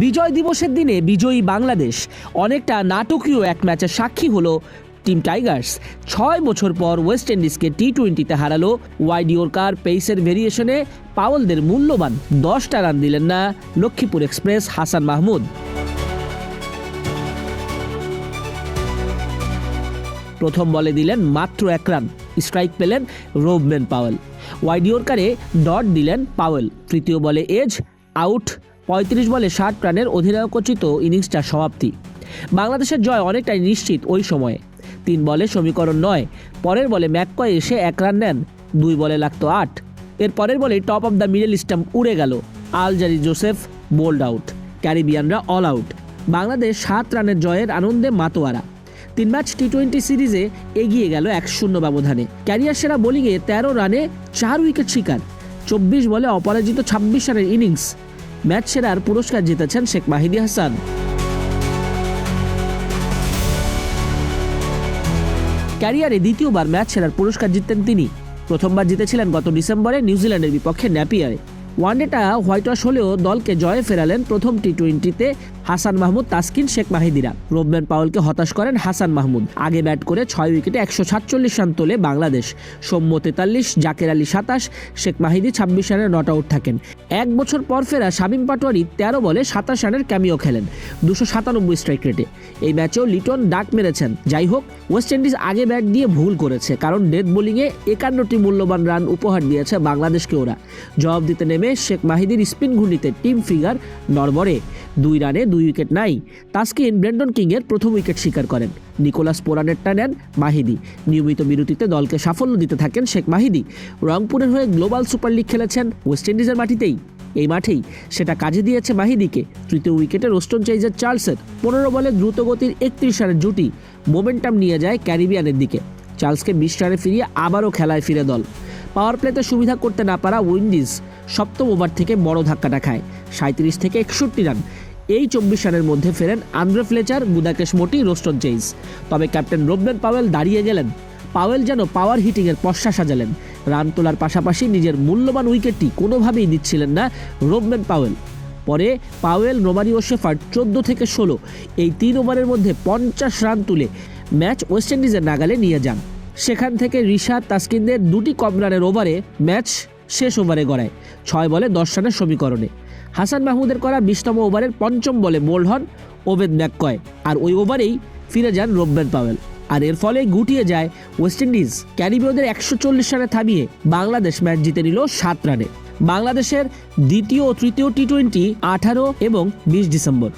বিজয় দিবসের দিনে বিজয়ী বাংলাদেশ। অনেকটা নাটকীয় এক ম্যাচের সাক্ষী হলো টিম টাইগার্স। ছয় বছর পর ওয়েস্ট ইন্ডিজকে টি টোয়েন্টিতে হারালো। ওয়াইডিওরকার পেইসের ভেরিয়েশনে পাওয়েলদের মূল্যবান দশটা রান দিলেন না লক্ষ্মীপুর এক্সপ্রেস হাসান মাহমুদ। প্রথম বলে দিলেন মাত্র এক রান, স্ট্রাইক পেলেন রোবম্যান পাওয়েল। ওয়াইডিওরকারে ডট দিলেন পাওয়েল, তৃতীয় বলে এজ আউট পঁয়ত্রিশ বলে ষাট রানের অধিনায়কোচিত ইনিংসটা সমাপ্তি। বাংলাদেশের জয় অনেকটাই নিশ্চিত ওই সময়ে। তিন বলে সমীকরণ নয়, পরের বলে ম্যাককয় এসে এক রান নেন, দুই বলে লাগতো আট। এর পরের বলে top of the middle stump উড়ে গেল আলজারি জোসেফ বোল্ড আউট, ক্যারিবিয়ানরা অল আউট। বাংলাদেশ সাত রানের জয়ের আনন্দে মাতোয়ারা। তিন ম্যাচ টি টোয়েন্টি সিরিজে এগিয়ে গেল এক শূন্য ব্যবধানে। ক্যারিয়ার সেরা বোলিংয়ে তেরো রানে চার উইকেট শিকার, চব্বিশ বলে অপরাজিত ছাব্বিশ রানের ইনিংস। ম্যাচ সেরার পুরস্কার জিতেছেন শেখ মাহিদি হাসান। ক্যারিয়ারে দ্বিতীয়বার ম্যাচ সেরার পুরস্কার জিততেন তিনি। প্রথমবার জিতেছিলেন গত ডিসেম্বরে নিউজিল্যান্ডের বিপক্ষে ন্যাপিয়ারে ওয়ানডেটা হোয়াইট ওয়াশ হলেও দলকে জয়ে ফেরালেন প্রথম টি টোয়েন্টিতে হাসান মাহমুদ, তাসকিন, শেখ মাহিদিরা। রোবম্যান পাওয়েলকে হতাশ করেন হাসান মাহমুদ। আগে ব্যাট করে ছয় উইকেটে একশো সাতচল্লিশ রান তোলে বাংলাদেশ। সৌম্য তেতাল্লিশ, জাকের আলী সাতাশ, শেখ মাহিদি ছাব্বিশ রানে নট আউট থাকেন। এক বছর পর ফেরা শামীম পাটোয়ারি তেরো বলে সাতাশ রানের ক্যামিও খেলেন দুশো সাতানব্বই স্ট্রাইক রেটে। এই ম্যাচেও লিটন ডাক মেরেছেন। যাই হোক, ওয়েস্ট ইন্ডিজ আগে ব্যাট দিয়ে ভুল করেছে, কারণ ডেথ বোলিংয়ে একান্নটি মূল্যবান রান উপহার দিয়েছে বাংলাদেশকে ওরা। জবাব দিতে নেমে শেখ মাহিদির স্পিন ঘূর্ণিতে টিম ফিগার নড়বড়ে। দুই রানে দুই উইকেট নাই। তাসকিন ব্রেন্ডন কিংয়ের প্রথম উইকেট শিকার করেন। নিকোলাস পোরানেরটা নেন মাহিদি। নিয়মিত বিরতিতে দলকে সাফল্য দিতে থাকেন শেখ মাহিদি। রংপুরের হয়ে গ্লোবাল সুপার লিগ খেলেছেন ওয়েস্ট ইন্ডিজের মাটিতেই। এই মাঠেই সেটা কাজে দিয়েছে মাহিদিকে। তৃতীয় উইকেটে রোস্টন চাইজের চার্লসের পনেরো বলে দ্রুতগতির একত্রিশ রানের জুটি মোমেন্টাম নিয়ে যায় ক্যারিবিয়ানের দিকে। চার্লসকে বিশ রানে ফিরিয়ে আবারও খেলায় ফিরে দল। পাওয়ার প্লেতে সুবিধা করতে না পারা উইন্ডিজ সপ্তম ওভার থেকে বড় ধাক্কাটা খায়। সাঁত্রিশ থেকে একষট্টি রান। এই চব্বিশ রানের মধ্যে ফেরেন Andre Fletcher Gudakesh Motie, Roston Chase. তবে ক্যাপ্টেন রোববেন পাওয়েল দাঁড়িয়ে গেলেন। পাওয়েল যেন পাওয়ার হিটিংয়ের পশ্চা সাজালেন। রান তোলার পাশাপাশি নিজের মূল্যবান উইকেটটি কোনোভাবেই দিচ্ছিলেন না রোববেন পাওয়েল। পরে পাওয়েল রোমারি ও শেফার্ড চোদ্দ থেকে ষোলো। এই তিন ওভারের মধ্যে পঞ্চাশ রান তুলে ম্যাচ ওয়েস্ট ইন্ডিজের নাগালে নিয়ে যান। সেখান থেকে রিশাদ তাসকিনদের দুটি কম রানের ওভারে ম্যাচ শেষ ওভারে গড়ায়। ছয় বলে দশ রানের সমীকরণে। হাসান মাহমুদের করা বিশতম ওভারের পঞ্চম বলে বোল্ড হন ওবেদ ম্যাককয়। আর ওই ওভারেই ফিরে যান রোববেন পাওয়েল। আর এর ফলে গুটিয়ে যায় ওয়েস্ট ইন্ডিজ। ক্যারিবীয়দের একশো চল্লিশ রানে থামিয়ে বাংলাদেশ ম্যাচ জিতে নিল সাত রানে। বাংলাদেশের দ্বিতীয় ও তৃতীয় টি টোয়েন্টি আঠারো এবং বিশ ডিসেম্বর।